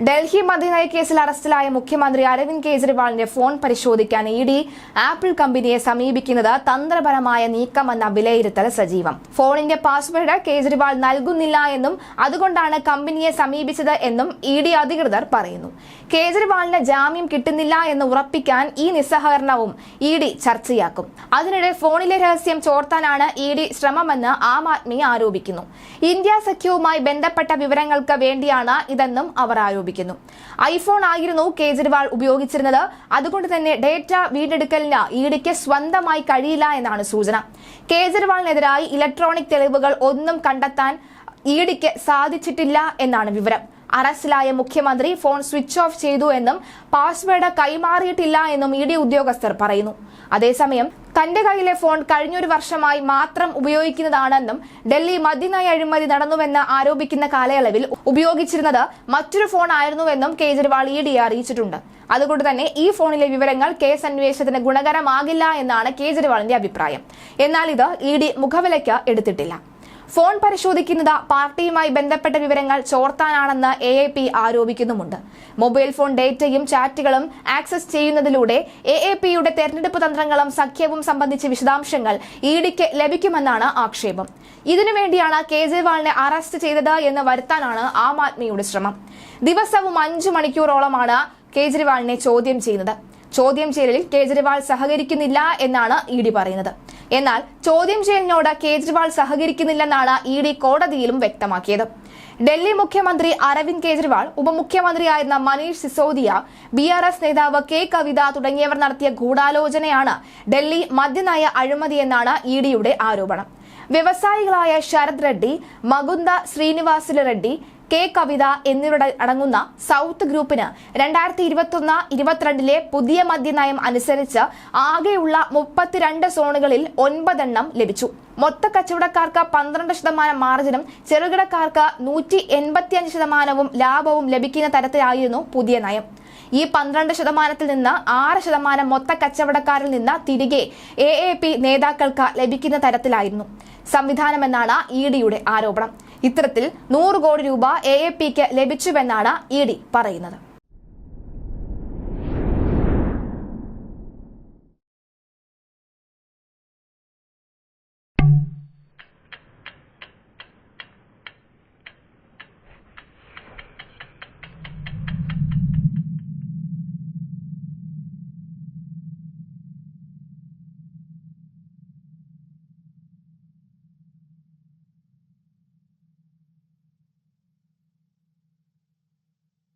ഡൽഹി മദ്യനയ കേസിൽ അറസ്റ്റിലായ മുഖ്യമന്ത്രി അരവിന്ദ് കെജ്രിവാളിന്റെ ഫോൺ പരിശോധിക്കാൻ ഇ ഡി ആപ്പിൾ കമ്പനിയെ സമീപിക്കുന്നത് തന്ത്രപരമായ നീക്കമെന്ന വിലയിരുത്തൽ സജീവം. ഫോണിന്റെ പാസ്വേഡ് കേജ്രിവാൾ നൽകുന്നില്ല എന്നും അതുകൊണ്ടാണ് കമ്പനിയെ സമീപിച്ചത് എന്നും ഇ ഡി അധികൃതർ പറയുന്നു. കേജ്രിവാളിന് ജാമ്യം കിട്ടുന്നില്ല എന്ന് ഉറപ്പിക്കാൻ ഈ നിസ്സഹകരണവും ഇ ഡി ചർച്ചയാക്കും. അതിനിടെ ഫോണിലെ രഹസ്യം ചോർത്താനാണ് ഇ ഡി ശ്രമമെന്ന് ആം ആദ്മി ആരോപിക്കുന്നു. ഇന്ത്യ സഖ്യവുമായി ബന്ധപ്പെട്ട വിവരങ്ങൾക്ക് വേണ്ടിയാണ് ഇതെന്നും അവർ ആരോപിക്കുന്നു. ഐഫോൺ ആയിരുന്നു കേജ്രിവാൾ ഉപയോഗിച്ചിരുന്നത്. അതുകൊണ്ട് തന്നെ ഡേറ്റ വീണ്ടെടുക്കലിന് ഇഡിക്ക് സ്വന്തമായി കഴിയില്ല എന്നാണ് സൂചന. കേജ്രിവാളിനെതിരായി ഇലക്ട്രോണിക് തെളിവുകൾ ഒന്നും കണ്ടെത്താൻ ഇ ഡിക്ക് സാധിച്ചിട്ടില്ല എന്നാണ് വിവരം. അറസ്റ്റിലായ മുഖ്യമന്ത്രി ഫോൺ സ്വിച്ച് ഓഫ് ചെയ്തു എന്നും പാസ്വേഡ് കൈമാറിയിട്ടില്ല എന്നും ഇ ഡി ഉദ്യോഗസ്ഥർ പറയുന്നു. അതേസമയം തന്റെ കയ്യിലെ ഫോൺ കഴിഞ്ഞൊരു വർഷമായി മാത്രം ഉപയോഗിക്കുന്നതാണെന്നും ഡൽഹി മദ്യനയ അഴിമതി നടന്നുവെന്ന് ആരോപിക്കുന്ന കാലയളവിൽ ഉപയോഗിച്ചിരുന്നത് മറ്റൊരു ഫോൺ ആയിരുന്നുവെന്നും കേജ്രിവാൾ ഇ ഡി അറിയിച്ചിട്ടുണ്ട്. അതുകൊണ്ട് തന്നെ ഈ ഫോണിലെ വിവരങ്ങൾ കേസ് അന്വേഷണത്തിന് ഗുണകരമാകില്ല എന്നാണ് കേജ്രിവാളിന്റെ അഭിപ്രായം. എന്നാൽ ഇത് ഇ ഡി മുഖവിലയ്ക്ക് എടുത്തിട്ടില്ല. ഫോൺ പരിശോധിക്കുന്നത് പാർട്ടിയുമായി ബന്ധപ്പെട്ട വിവരങ്ങൾ ചോർത്താനാണെന്ന് എ എ പി ആരോപിക്കുന്നുമുണ്ട്. മൊബൈൽ ഫോൺ ഡേറ്റയും ചാറ്റുകളും ആക്സസ് ചെയ്യുന്നതിലൂടെ എ എ പിയുടെ തെരഞ്ഞെടുപ്പ് തന്ത്രങ്ങളും സഖ്യവും സംബന്ധിച്ച വിശദാംശങ്ങൾ ഇ ഡിക്ക് ലഭിക്കുമെന്നാണ് ആക്ഷേപം. ഇതിനുവേണ്ടിയാണ് കേജ്രിവാളിനെ അറസ്റ്റ് ചെയ്തത് എന്ന് വരുത്താനാണ് ആം ആദ്മിയുടെ ശ്രമം. ദിവസവും അഞ്ചു മണിക്കൂറോളമാണ് കേജ്രിവാളിനെ ചോദ്യം ചെയ്യുന്നത്. ചോദ്യം ചെയ്യലിൽ കേജ്രിവാൾ സഹകരിക്കുന്നില്ല എന്നാണ് ഇ ഡി പറയുന്നത്. എന്നാൽ ചോദ്യം ചെയ്യലിനോട് കേജ്രിവാൾ സഹകരിക്കുന്നില്ലെന്നാണ് ഇ ഡി കോടതിയിലും വ്യക്തമാക്കിയത്. ഡൽഹി മുഖ്യമന്ത്രി Arvind Kejriwal ഉപമുഖ്യമന്ത്രിയായിരുന്ന Manish Sisodia B R S നേതാവ് കെ കവിത തുടങ്ങിയവർ നടത്തിയ ഗൂഢാലോചനയാണ് ഡൽഹി മദ്യനയ അഴിമതിയെന്നാണ് ഇ ഡിയുടെ ആരോപണം. വ്യവസായികളായ ശരത് റെഡ്ഡി മകുന്ദ ശ്രീനിവാസുല റെഡ്ഡി കെ കവിത എന്നിവരുടെ അടങ്ങുന്ന സൗത്ത് ഗ്രൂപ്പിന് രണ്ടായിരത്തി ഇരുപത്തൊന്ന് ഇരുപത്തിരണ്ടിലെ പുതിയ മദ്യനയം അനുസരിച്ച് ആകെയുള്ള മുപ്പത്തിരണ്ട് സോണുകളിൽ ഒൻപതെണ്ണം ലഭിച്ചു. മൊത്ത കച്ചവടക്കാർക്ക് പന്ത്രണ്ട് ശതമാനം മാർജിനും ചെറുകിടക്കാർക്ക് നൂറ്റി എൺപത്തിയഞ്ച് ശതമാനവും ലാഭവും ലഭിക്കുന്ന തരത്തിലായിരുന്നു പുതിയ നയം. ഈ പന്ത്രണ്ട് ശതമാനത്തിൽ നിന്ന് ആറ് ശതമാനം മൊത്ത കച്ചവടക്കാരിൽ നിന്ന് തിരികെ എ നേതാക്കൾക്ക് ലഭിക്കുന്ന തരത്തിലായിരുന്നു. സംവിധാനമെന്നാണ് ഇ ഡിയുടെ ആരോപണം. ഇത്തരത്തിൽ നൂറ് കോടി രൂപ എ എ പിക്ക് ലഭിച്ചുവെന്നാണ് ഇ ഡി പറയുന്നത്.